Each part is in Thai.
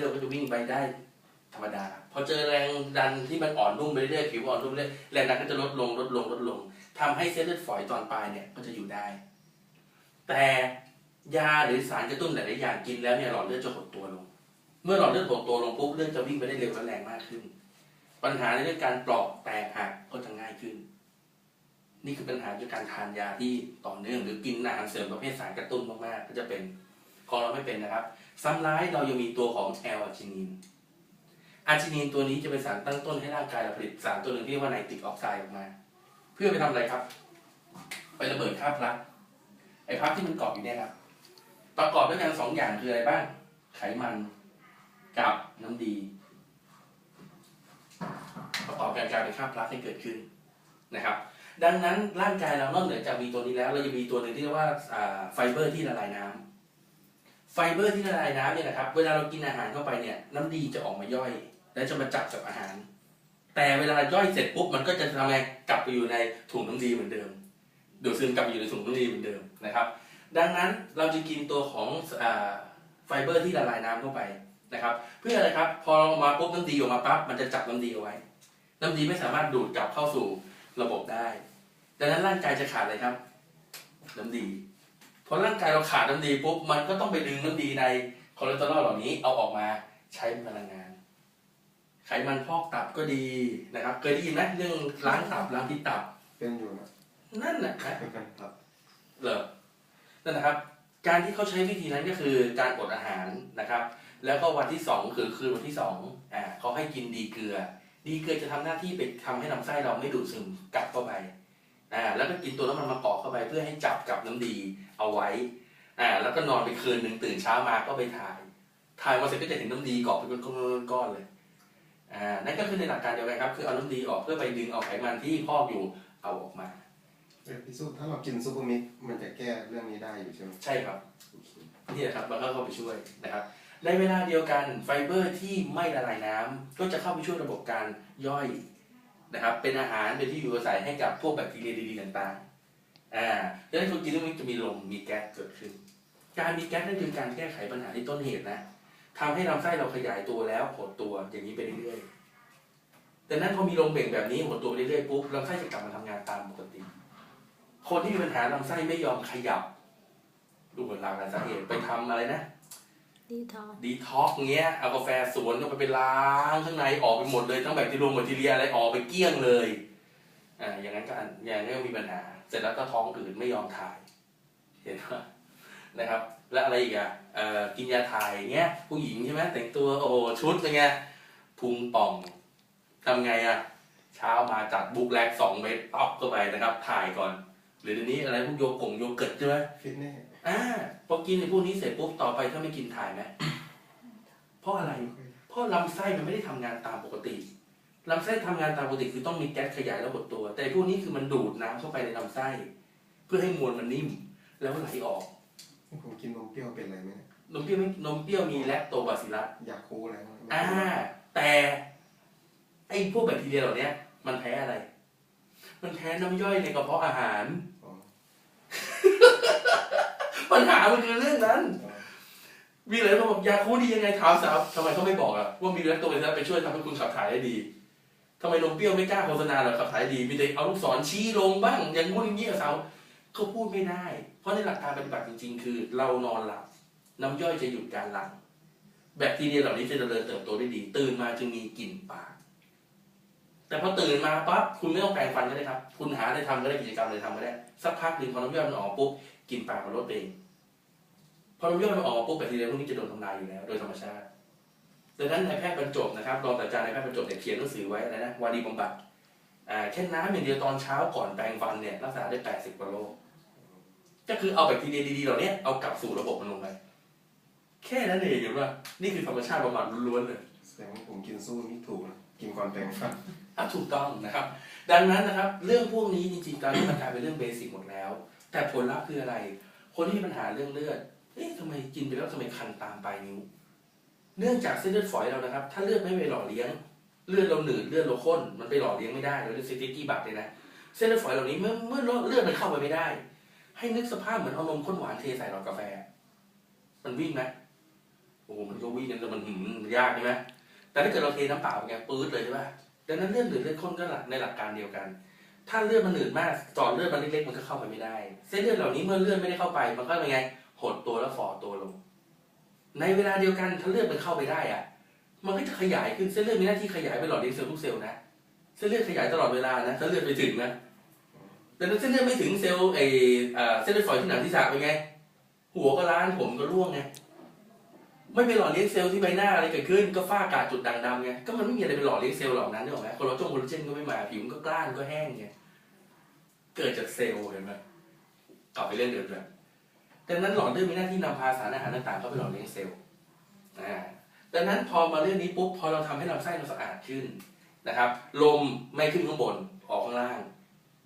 เลือดก็จะวิ่งไปได้ธรรมดา พอเจอแรงดันที่มันอ่อนนุ่มไปเรื่อยผิวอ่อนนุ่มเรื่อยแรงดันก็จะลดลงลดลงลดลงทำให้เส้นเลือดฝอยตอนปลายเนี่ยก็จะอยู่ได้ แต่ยาหรือสารกระตุ้นหลายๆอย่างกินแล้วเนี่ยหลอดเลือดจะหดตัวลง เมื่อหลอดเลือดหดตัวลงปุ๊บเลือดจะวิ่งไปได้เร็วและแรงมากขึ้น ปัญหาในเรื่องการปลอกแตกหักก็จะง่ายขึ้น นี่คือปัญหาจากการทานยาที่ต่อเนื่องหรือกินอาหารเสริมประเภทสารกระตุ้นมากๆก็จะเป็นของเราไม่เป็นนะครับ ซ้ำร้ายเรายังมีตัวของแอลอาจินีนอาจินีนตัวนี้จะเป็นสารตั้งต้นให้ร่างกายเราผลิตสารตัวหนึ่งที่เรียกว่าไนตริกออกไซด์ออกมา เพื่อไปทำอะไรครับ ไประเบิดค่าพลักไอ้พลักที่มันเกาะอยู่เนี่ยครับประกอบด้วยกันสองอย่างคืออะไรบ้าง ไขมันกับน้ำดี ประกอบกันกลายเป็นค่าพลักให้เกิดขึ้นนะครับ ดังนั้นร่างกายเรานอกเหนือจากมีตัวนี้แล้ว เรายังมีตัวหนึ่งที่เรียกว่าอ่าไฟเบอร์ที่ละลายน้ำ ไฟเบอร์ที่ละลายน้ำเนี่ยนะครับ เวลาเรากินอาหารเข้าไปเนี่ย น้ำดีจะออกมาย่อย และจะมาจับกับอาหาร แต่เวลาย่อยเสร็จปุ๊บมันก็จะทำไงกลับไปอยู่ในถุงน้ำดีเหมือนเดิมดูดซึมกลับไปอยู่ในถุงน้ำดีเหมือนเดิมนะครับ ดังนั้นเราจะกินตัวของไฟเบอร์ที่ละลายน้ำเข้าไปนะครับ เพื่ออะไรครับพอเราออกมาปุ๊บน้ำดีออกมาปั๊บมันจะจับน้ำดีเอาไว้ น้ำดีไม่สามารถดูดกลับเข้าสู่ระบบได้ ดังนั้นร่างกายจะขาดอะไรครับ น้ำดี พอร่างกายเราขาดน้ำดีปุ๊บมันก็ต้องไปดึงน้ำดีในคอเลสเตอรอลเหล่านี้เอาออกมาใช้เป็นพลังงาน ไขมันพอกตับก็ดีนะครับ เคยได้ยินไหมเรื่องล้างตับล้างพิษตับเป็นอยู่นะนั่นแหละนะเป็นกันครับเหรอนั่นนะครับ การที่เขาใช้วิธีนั้นก็คือการอดอาหารนะครับ แล้วก็วันที่สองคือคืนวันที่สองอ่าเขาให้กินดีเกลือ ดีเกลือจะทำหน้าที่ไปทำให้ลำไส้เราไม่ดูดซึมกลับเข้าไปอ่าแล้วก็กินตัวน้ำมันมะกอกเข้าไปเพื่อให้จับกับน้ำดี เอาไว้อ่าแล้วก็นอนไปคืนหนึ่งตื่นเช้ามาก็ไปถ่าย ถ่ายมาเสร็จก็จะเห็นน้ำดีเกาะเป็นก้อนๆเลยอ่านั่นก็คือในหลักการเดียวกันครับ คือเอาน้ำดีออกเพื่อไปดึงเอาไขมันที่พอกอยู่เอาออกมาเออพี่ซุปถ้าเรากินซูเปอร์มิกมันจะแก้เรื่องนี้ได้อยู่ใช่ไหมใช่ครับนี่แหละครับมันก็เข้าไปช่วยนะครับในเวลาเดียวกันไฟเบอร์ที่ไม่ละลายน้ำก็จะเข้าไปช่วยระบบการย่อยนะครับ เป็นอาหารเป็นที่อยู่อาศัยให้กับพวกแบคทีเรียดีๆต่างๆ อ่าดังนั้นคนกินต้องจะมีลมมีแก๊สเกิดขึ้น การมีแก๊สนั่นคือการแก้ไขปัญหาที่ต้นเหตุนะทำให้ลำไส้เราขยายตัวแล้วหดตัวอย่างนี้ไปเรื่อยๆแต่นั้นพอมีลมเบ่งแบบนี้หดตัวไปเรื่อยๆปุ๊บลำไส้จะกลับมาทำงานตามปกติ คนที่มีปัญหาลำไส้ไม่ยอมขยับดูเหมือนหลากหลายสาเหตุไปทำอะไรนะดีทอดีท็อกเงี้ยเอากาแฟสวนก็ไปไปล้างข้างในออกไปหมดเลยทั้งแบคทีเรียแบคทีเรียอะไรออกไปเกลี้ยงเลย อ่าอย่างนั้นก็อันอย่างนั้นก็มีปัญหา เสร็จแล้วก็ท้องอืดไม่ยอมถ่าย เห็นไหมนะครับ และอะไรอีกอะเอ่อกินยาถ่ายเงี้ยผู้หญิงใช่ไหมแต่งตัวโอ้โหชุดเป็นไงพุงป่องทำไงอะเช้ามาจัดบุ๊กแรกสองเม็ดป๊อกเข้าไปนะครับ ถ่ายก่อน หรือเดี๋ยวนี้อะไรพวกโยกงโยเกิร์ตใช่ไหมฟิตเนสอ่าพอกินในพวกนี้เสร็จปุ๊บต่อไปถ้าไม่กินถ่ายไหมเพราะอะไร เพราะลำไส้มันไม่ได้ทำงานตามปกติ ลำไส้ทำงานตามปกติคือต้องมีแก๊สขยายแล้วหดตัว แต่พวกนี้คือมันดูดน้ำเข้าไปในลำไส้ เพื่อให้มวลมันนิ่ม แล้วไหลออกผมกินนมเปรี้ยวเป็นอะไรไหมเนี่ยนมเปรี้ยวไม่นมเปรี้ยวมีแลคโตบาซิลลัสยาคูอะไรไหมอ่าแต่ไอ้พวกแบคทีเรียเหล่านี้มันแพ้อะไร มันแพ้น้ำย่อยในกระเพาะอาหารอ๋อปัญหามันคือเรื่องนั้นอ๋อมีหลายคนบอกยาคูดียังไงถามสาวทำไมเขาไม่บอกอะว่ามีแลคโตบาซิลลัสไปช่วยทำให้คุณขับถ่ายได้ดี ทำไมนมเปรี้ยวไม่กล้าโฆษณาหรอขับถ่ายดี มีแต่เอาลูกศรชี้ลงบ้าง อย่างงู้นอย่างนี้กับสาเขาพูดไม่ได้ เพราะในหลักการปฏิบัติจริง ๆ คือ เรานอนหลับ น้ำย่อยจะหยุดการหลั่งแบคทีเรียเหล่านี้จะเจริญเติบโตได้ดี ตื่นมาจึงมีกลิ่นปาก แต่พอตื่นมาปั๊บคุณไม่ต้องแปรงฟันก็ได้ครับ คุณหาอะไรทำก็ได้กิจกรรมอะไรทำก็ได้ สักพักหนึ่งพอน้ำย่อยมันออกปุ๊บกลิ่นปากมันลดเองพอน้ำย่อยมันออกปุ๊บแบคทีเรียพวกนี้จะโดนทำลายอยู่แล้ว โดยธรรมชาติ ดังนั้นนายแพทย์บรรจบนะครับรองศาสตราจารย์นายแพทย์บรรจบเนี่ยเขียนหนังสือไว้อะไรนะวารีบำบัดอ่าแค่น้ำอย่างเดียวตอนเช้าก่อนแปรงฟันเนี่ยรักษาได้ 80กว่าโรคก็คือเอาแบคทีเรียดีๆเหล่านี้เอากลับสู่ระบบมันลงไปแค่นั้นเองเห็นป่ะนี่คือธรรมชาติบำบัดล้วนๆเลยแสดงว่าผมกินซูเปอร์มิกถูกนะกินก่อนแปรงฟันอะถูกต้องนะครับ ดังนั้นนะครับ เรื่องพวกนี้จริงๆตอนนี้มันกลายเป็นเรื่องเบสิกหมดแล้ว แต่ผลลัพธ์คืออะไร คนที่มีปัญหาเรื่องเลือดเอ๊ะทำไมกินไปแล้วทำไมคันตามปลายนิ้ว เนื่องจากเส้นเลือดฝอยเรานะครับ ถ้าเลือดไม่ไปหล่อเลี้ยง เลือดเราหนืดเลือดเราข้น มันไปหล่อเลี้ยงไม่ได้เราเรียกซิติกี้บัตเลยนะ เส้นเลือดฝอยเหล่านี้เมื่อเมื่อเลือดมันเข้าไปไม่ได้ ให้นึกสภาพเหมือนเอานมข้นหวานเทใส่หลอดกาแฟ มันวิ่งไหมโอ้โหมันก็วิ่งกันแต่มันหืมยากใช่ไหมแต่ถ้าเกิดเราเทน้ำเปล่าไงปื๊ดเลยใช่ป่ะดังนั้นเลือดหนืดเลือดข้นก็หลักในหลักการเดียวกัน ถ้าเลือดมันหนืดมากจอดเลือดมันเล็กๆมันก็เข้าไปไม่ได้ เส้นเลือดเหล่านี้เมื่อเลือดไม่ได้เข้าไป มันก็เป็นไงหดตัวแล้วฝ่อตัวลง ในเวลาเดียวกันถ้าเลือดมันเข้าไปได้อะมันก็จะขยายขึ้นเส้นเลือดมีหน้าที่ขยายไปหลอดเลี้ยงเซลล์ทุกเซลล์นะเส้นเลือดขยายตลอดเวลานะถ้าเลือดไปถึงนะแต่ถ้าเส้นเลือดไม่ถึงเซลล์ไอเส้นเลือดฝอยที่หนังที่สะเป็นไง หัวก็ล้านผมก็ร่วงไงไม่เป็นหล่อเลี้ยงเซลล์ที่ใบหน้าอะไรเกิดขึ้นก็ฝ้ากาจุดด่างดำไงก็มันไม่มีอะไรเป็นหล่อเลี้ยงเซลล์เหล่านั้นนึกออไหมโคลลาจงโคลลาเจนก็ไม่มาผิวมันก็กล้านก็แห้งไงเกิดจากเซลล์เห็นไหมกลับไปเรื่องเดิมเลย ดังนั้นหลอดเลือดมีหน้าที่นำพาสารอาหารต่างๆเข้าไปหล่อเลี้ยงเซลล์ดังนั้นพอมาเรื่องนี้ปุ๊บพอเราทำให้ลำไส้เราสะอาดขึ้นนะครับ ลมไม่ขึ้นข้างบนออกข้างล่าง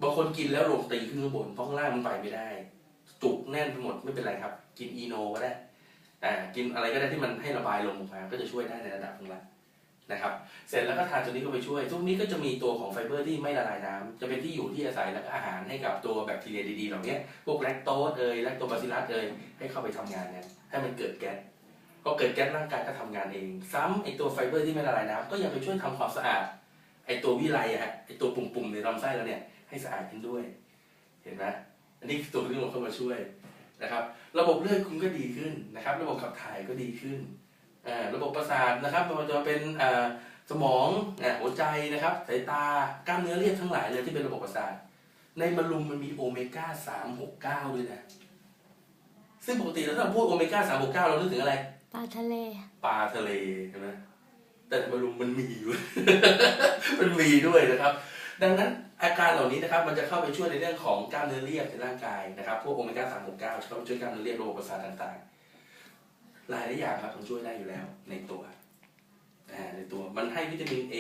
บางคนกินแล้วลมตีขึ้นข้างบนเพราะข้างล่างมันไปไม่ได้ จุกแน่นไปหมดไม่เป็นไรครับ กินอีโนก็ได้อ่ากินอะไรก็ได้ที่มันให้ระบายลมออกมาก็จะช่วยได้ในระดับหนึ่งละ นะครับ เสร็จแล้วก็ทานตัวนี้ก็ไปช่วยทุกนี้ก็จะมีตัวของไฟเบอร์ที่ไม่ละลายน้ำจะเป็นที่อยู่ที่อาศัยและก็อาหารให้กับตัวแบคทีเรียดีๆเหล่านี้พวกแลคโตสเอยแลคโตบาซิลัสเอยให้เข้าไปทำงานเนี่ยให้มันเกิดแก๊สพอเกิดแก๊สร่างกายก็ทำงานเอง ซ้ำไอตัวไฟเบอร์ที่ไม่ละลายน้ำก็ยังไปช่วยทำความสะอาดไอตัววิไลอะไอตัวปุ่มๆในลำไส้เราเนี่ยให้สะอาดขึ้นด้วย เห็นไหมอันนี้ตัวที่มันเข้ามาช่วยนะครับ ระบบเลือดคุณก็ดีขึ้นนะครับ ระบบขับถ่ายก็ดีขึ้น ระบบประสาทนะครับไม่ว่าจะเป็นอ่าสมองอ่าหัวใจนะครับสายตากล้ามเนื้อเรียบทั้งหลายเลยที่เป็นระบบประสาทในมะรุมมันมีโอเมก้าสามหกเก้าด้วยนะซึ่งปกติแล้วถ้าเราพูดโอเมก้าสามหกเก้าเรานึกถึงอะไรปลาทะเลปลาทะเลใช่ไหมแต่ในมะรุมมันมีอยู่ มันมีด้วยนะครับ ดังนั้นอาการเหล่านี้นะครับมันจะเข้าไปช่วยในเรื่องของกล้ามเนื้อเรียบในร่างกายนะครับพวกโอเมก้าสามหกเก้าจะเข้าไปช่วยกล้ามเนื้อเรียบระบบประสาทต่างๆ หลายหลายอย่างครับมันช่วยได้อยู่แล้วในตัวอ่าในตัวมันให้วิตามินเอ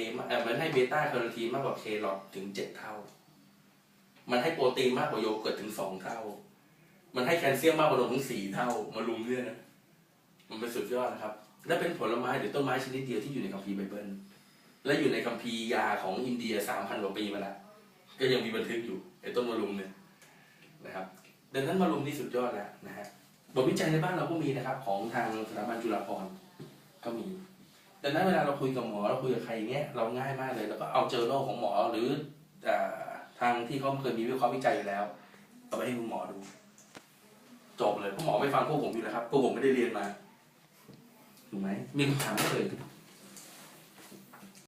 มันให้เบต้าแคโรทีนมากกว่าเคลอถึงเจ็ดเท่า มันให้โปรตีนมากกว่าโยเกิร์ตถึงสองเท่า มันให้แคลเซียมมากกว่านมถึงสี่เท่า มารุมเนี่ยนะ มันเป็นสุดยอดนะครับ และเป็นผลไม้หรือต้นไม้ชนิดเดียวที่อยู่ในคัมภีร์ไบเบิล และอยู่ในคัมภีร์ยาของอินเดียสามพันกว่าปีมาแล้ว ก็ยังมีบันทึกอยู่ไอ้ต้นมะรุมเนี่ยนะครับ ดังนั้นมะรุมนี่สุดยอดแล้วนะฮะ บทวิจัยในบ้านเราก็มีนะครับ ของทางสถาบันจุฬาภรณ์ก็มีดังนั้นเวลาเราคุยกับหมอเราคุยกับใครอย่างเงี้ยเราง่ายมากเลย แล้วก็เอาเจอโนของหมอหรืออทางที่เขาเคยมีวิเคราะห์วิจัยอยู่แล้ว เอาไปให้คุณหมอดู จบเลยเพราะหมอไม่ฟังพวกผมอยู่แล้วครับพวกผมไม่ได้เรียนมาถูกไหมมีคำถามไหมเอ่ย